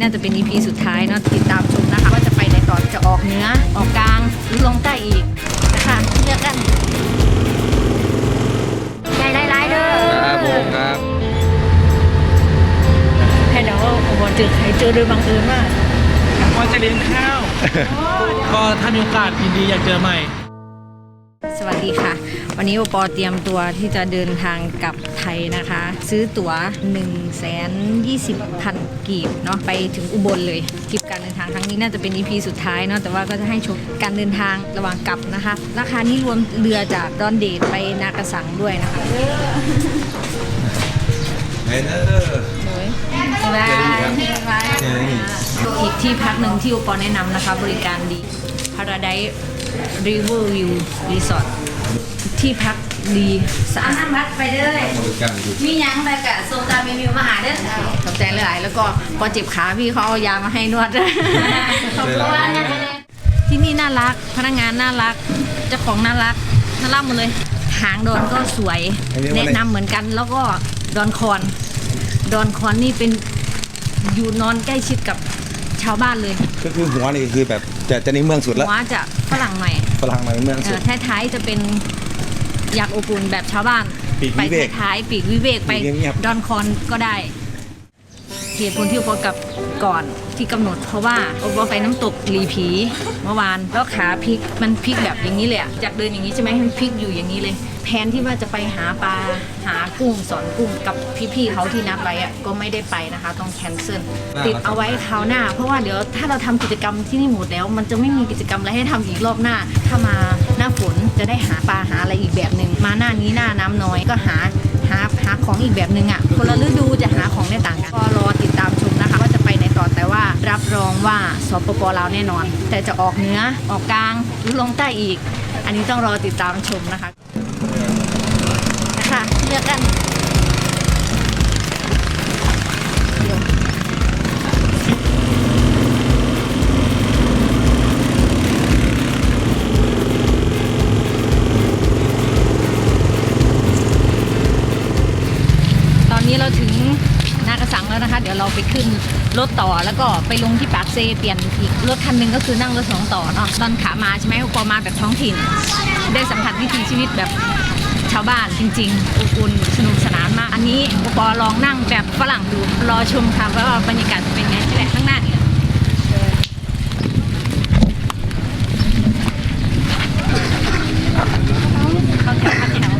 น่าจะเป็น EP สุดท้ายเนาะติดตามชมนะคะ ว่าจะไปไหนต่อจะออกเหนือออกกลางหรือลงใต้อีกนะคะเลือกกันใหญ่หลายๆเด้อครับผมครับให้เดี๋ยวผมเจอใครเจอโดยบังเอิญมากว่าจะเลี้ยงข้าว ก็ถ้ามีโอกาสยินดีอยากเจอใหม่ สวัสดีค่ะ วันนี้โอปอเตรียมตัวที่จะเดินทางกลับไทยนะคะ ซื้อตั๋ว 1 2 0 0 0 0 กีบเนาะไปถึงอุบลเลยทริปการเดินทางครั้งนี้น่าจะเป็น EP สุดท้ายเนาะแต่ว่าก็จะให้ชมการเดินทางระหว่างกลับนะคะ ราคานี้รวมเรือจากดอนเดทไปนากระสังด้วยนะคะเฮ้ยเด้อบ๊ายบายอีกที่พักหนึ่งที่โอปอแนะนำนะคะ บริการดี Paradise River View Resort ที่พัก ดีสะอาดน้ำพัดไปเลยบริการอยู่มีหยังไปกะส่งตามเมนูมาหาเด้อขอบใจหลายๆแล้วก็พอเจ็บขาพี่เขาเอายามาให้นวด ขอบคุณว่าเนี่ยที่นี่น่ารัก พนักงานน่ารัก เจ้าของน่ารัก น่ารักหมดเลย หางดอนก็สวย แนะนำเหมือนกัน แล้วก็ดอนคอน ดอนคอนนี่เป็นอยู่นอนใกล้ชิดกับชาวบ้านเลยก็คือหัวนี่คือแบบจะจะในเมืองสุดแล้วหัวจะฝรั่งหน่อยฝรั่งมาในเมืองเอสุอดท้ายๆจะเป็น อยากอบอุ่นแบบชาวบ้าน ปีกไปวิเวกท้ายๆปีกวิเวกไปปีกเงียบๆ ดอนคอนก็ได้ เหตุผลที่โอปอกับก่อนที่กำหนดเพราะว่าโอปอไปน้ำตกหลีผีเมื่อวาน แล้วขาพลิกมันพลิกแบบอย่างนี้เลยอะจากเดินอย่างนี้ใช่ไหมมันพลิกอยู่อย่างนี้เลย แผนที่ว่าจะไปหาปลาหากุ้งสอนกุ้งกับพี่ๆเขาที่นัดไว้อะก็ไม่ได้ไปนะคะ ต้องแคนเซิลติดเอาไว้คราวหน้า เพราะว่าเดี๋ยวถ้าเราทำกิจกรรมที่นี่หมดแล้ว มันจะไม่มีกิจกรรมอะไรให้ทำอีกรอบหน้า ถ้ามา หน้าฝนจะได้หาปลาหาอะไรอีกแบบหนึ่งมาหน้านี้หน้าน้ำน้อยก็หาหาหาของอีกแบบหนึ่งอะคนละฤดูจะหาของได้ต่างกันก็รอติดตามชมนะคะ ว่าจะไปไหนต่อแต่ว่ารับรองว่าสปปลาวแน่นอน แต่จะออกเหนือออกกลางหรือลงใต้อีก อันนี้ต้องรอติดตามชมนะคะ ไปขึ้นรถต่อแล้วก็ไปลงที่ปากเซเปลี่ยนอีกรถคันหนึ่งก็คือนั่งรถสองต่อเนาะตอนขามาใช่ไหมพอมาแบบท้องถิ่น ได้สัมผัสวิถีชีวิตแบบชาวบ้านจริงๆอบอุ่นสนุกสนานมาก อันนี้ปอลองนั่งแบบฝรั่งดูรอชมค่ะว่าบรรยากาศจะเป็นไงนี่แหละข้างหน้านี่แหละเข้าแถวเข้าแถว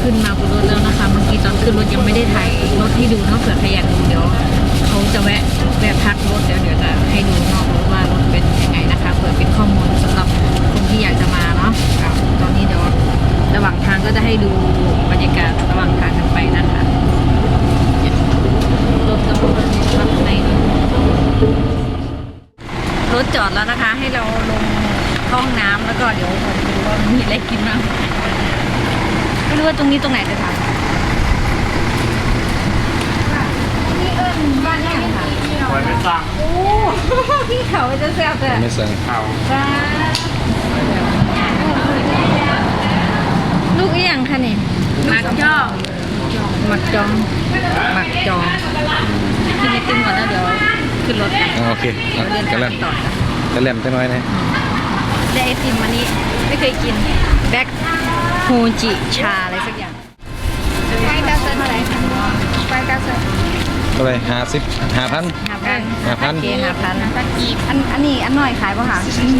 ขึ้นมาบนรถแล้วนะคะ เมื่อกี้ตอนขึ้นรถยังไม่ได้ถ่ายรถให้ดู เผื่อใครอยากดูเดี๋ยวเขาจะแวะแวะพักรถเดี๋ยวเดี๋ยวจะให้ดูนอกรถว่ารถเป็นยังไงนะคะเผื่อเป็นข้อมูลสำหรับคนที่อยากจะมาเนาะตอนนี้เดี๋ยวระหว่างทางก็จะให้ดูบรรยากาศระหว่างทางกันไปนะคะรถกำลังพักในนี้รถจอดแล้วนะคะ ให้เราลงห้องน้ำแล้วก็เดี๋ยวเราดูว่ามีอะไรกินบ้างไม่รู้ว่าตรงนี้ตรงไหนจะทำนี่ เอิ้นบ้านเนี่ยค่ะไว้ไม่สั่งโอ้พี่เขาจะแซ่บแต่ไม่สั่งข้าวจ้าลูกเอียงค่ะนี่หมักจองหมักจองหมักจองกินไอติมก่อนแล้วเดี๋ยวขึ้นรถกันอ๋อโอเคเดี๋ยวเดินกระทางแลกัมนต่อค่ะกระแลมจังน้อยนะได้ไอติมวันนี้ไม่เคยกินแบ็คฮูจิชาอะไรสักอย่างไฟเก้าเซนเท่าไหร่คะไฟเก้าเซน ก็เลยห้าสิบห้าพัน ห้าพันห้าพัน โอเคห้าพันตะกีบอันอันนี้อันหน่อยขายป่ะคะ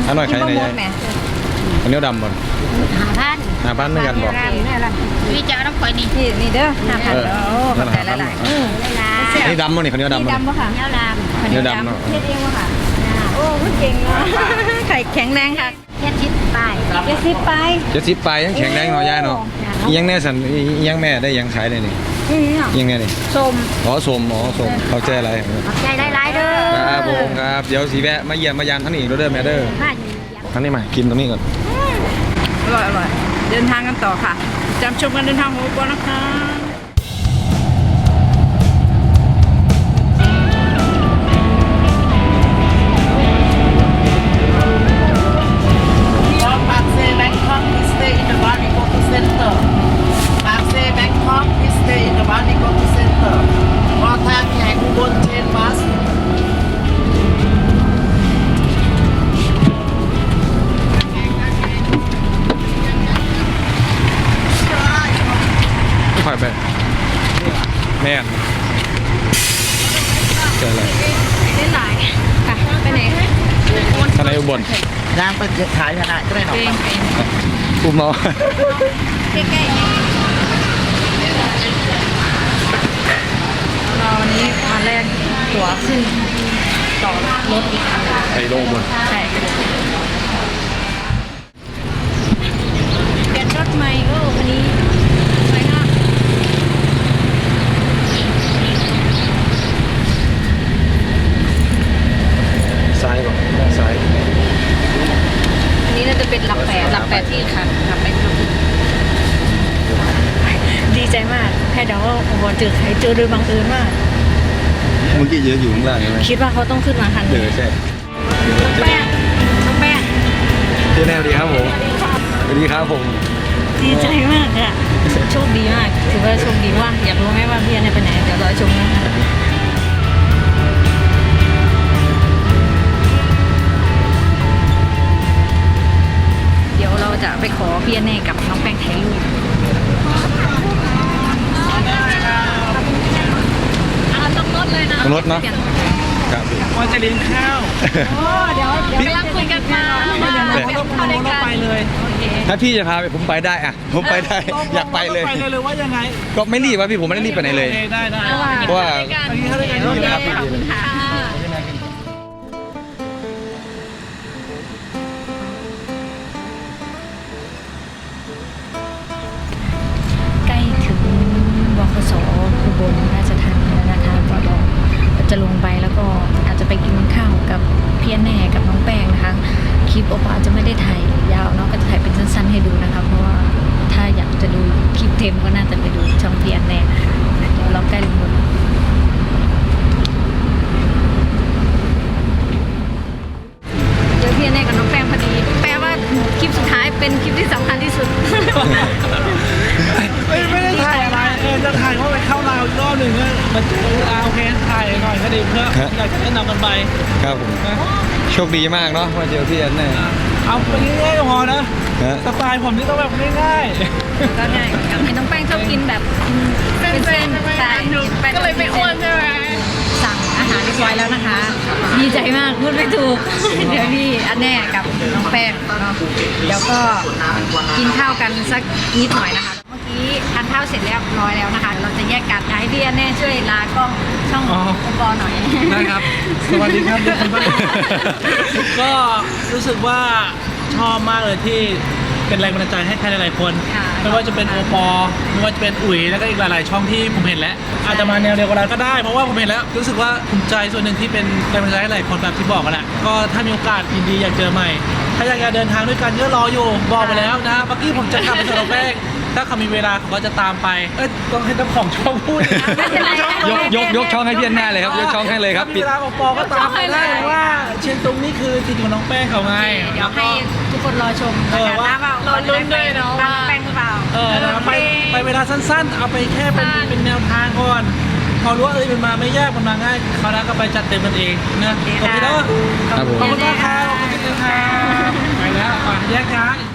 อันน้อยขายไหนกิบ่หมยายดแหมอันนี้ดำบ่หาพันห้าพันเหมือนกันบ่วิจารณ์น้ำข่อยนี่นี่นี่เด้อห้าพันเออโอ้ขอบใจนั่นหน่ะลายๆอืมเวลาอันนี้ดำบ่นี่คนนี้ดำนี่บ่นี่ดำป่ะคะเงาลามอันเนื้นี้อดำเนอะเฮ็ดเองป่ะคะโอ้เก่งเนาะไข่แข็งแรงค่ะแค่ชิดไปเจ็ดสิบไปเจ็ดสิบปลายยังแข็งแรงเนาะยายเนาะอิหยังแน่สันอิหยังแม่ได้อิหยังขายได้นี่ นี่เนาะอิหยังแน่นี่ส้มอ๋อสมอ๋อสมเข้าใจอะไรขอบใจหลายๆเด้อครับผมครับ เดี๋ยวสีแวะมาเยี่ยมมายามทั้งนี้เด้อแม่เด้อบ้านทั้งนี้มากินตรงนี้ก่อนอร่อยอร่อยเดินทางกันต่อค่ะจำชมกันเดินทางของก่อนนะคะ อุบลย่างไปขายขนาดก็ได้หรอเองเองอุ้มเนาะใกล้ๆนี่เราวันนี้มาแลกตั๋วขึ้นต่อรถอีกคันหนึ่งไปลงอุบลใช่เปลี่ยนรถใหม่โอ้คันนี้สวยงาม ซ้ายป่ะซ้าย อันนี้น่าจะเป็นหลักแปดหลักแปดที่ค่ะหลักแปดที่ดี ใจมากแค่เดาว่าโอ้โหเจอใครเจอโดยบังเอิญมากเมื่อกี้เยอะอยู่ข้างล่างใช่ไหมคิดว่าเขาต้องขึ้นมาคันเจนี้อใช่แป้งน้องแป้งเจอแนวดีครับผมสวัสดีครับผมดีใจมากอะโชคดีมากถือว่าโชคดีว่าอยากรู้ไหมว่าพี่อันเนี่ยไปไหนเดี๋ยวรอชมนะคะเดี๋ยวเราจะไปขอพี่อันเน่กับน้องแป้งถ่ายรูปอ่าต้อง ลดเลยนะต้องลดเนอะปลี่ยครับ ว่าจะเลี้ยงข้าวเดี๋ยวเดี๋ยวกำลังคุยกันมาไม่เดี๋ยวเราต้องเข้าด้วยกันไปเลยโอเคถ้าพี่จะพาไปผมไปได้อะผมไปได้อยากไปเลยไปเลยหรือว่ายังไงก็ไม่รีบว่าพี่ผมไม่ได้รีบไปไหนเลยโอคได้ได้เพราะว่าอันนี้เขาเรียกกันโอเคครับ กับเพียแน่กับน้องแป้งนะคะ คลิปโอปาจะไม่ได้ถ่ายยาวเนาะก็จะถ่ายเป็นสั้นๆให้ดูนะคะ เพราะว่าถ้าอยากจะดูคลิปเต็มก็น่าจะไปดูช่องเพียแน่นะคะเดี๋ยวเราใกล้ลงบน แนะนำกันไปครับผมนะโชคดีมากเนาะมาเจอพี่อันแน่เอาไปง่ายๆก็พอนะฮะสไตล์ผมนี่ต้องแบบง่ายก็ง่ายกับเห็นน้องแป้งชอบกินแบบเป็นเส้นใช่ก็เลยไม่อ้วนใช่ไหมสั่งอาหารเรียบร้อยแล้วนะคะ ดีใจมากพูดไม่ถูก เดี๋ยวพี่อันแน่กับน้องแป้งเนาะเดี๋ยวก็กินข้าวกันสักนิดหน่อยนะคะ เมื่อกี้ทานข้าวเสร็จเรียบร้อยแล้วนะคะเราจะแยกกันให้พี่อันแน่ช่วยลากล้องช่ององค์กรหน่อยๆได้ครับ สวัสดีครับทุกคนบ้างก็รู้สึกว่าชอบมากเลยที่เป็นแรงบันดาลใจให้ใครหลายๆคน ค่ะไม่ว่าจะเป็นโอปอไม่ว่าจะเป็นอุ๋ยแล้วก็อีกหลายๆ ช่องที่ผมเห็นแล้ว อาจจะมาแนวเดียวกับเราก็ได้ เพราะว่าผมเห็นแล้ว รู้สึกว่าภูมิใจส่วนหนึ่งที่เป็นแรงบันดาลใจให้หลายคนแบบที่บอกกันแหละก็ถ้ามีโอกาสยินดีอยากเจอใหม่ ถ้าอยากจะเดินทางด้วยกันก็รออยู่บอกไปแล้วนะเมื่อกี้ผมจะกลับไปสระแป้ง ถ้าเขามีเวลาเขาก็จะตามไป เอ้ยต้องให้เจ้าของช่องพูดนะไม่เป็นไร ยกยกยกช่องให้พี่อันแน่เลยครับยกช่องให้เลยครับถ้าปิมีดเวลาปอก็ตามไปได้ว่า เชียงตุงนี่คือที่ของน้องแป้งเขาไง เดี๋ยวให้ทุกคนรอชมเออว่ารอลุ้นด้วยเนาะว่า แป้งหรือเปล่าเออนะไปไปเวลาสั้นๆ เอาไปแค่เป็นเป็นแนวทางก่อนพอรู้ว่าเอ้ยมันมาไม่ยากมันมาง่ายเขาวหน้าก็ไปจัดเต็มมันเองนะโอเคเนาะครับผม ขอบคุณมากครับขอบคุณมากครับไปแล้วอะแยกย้าย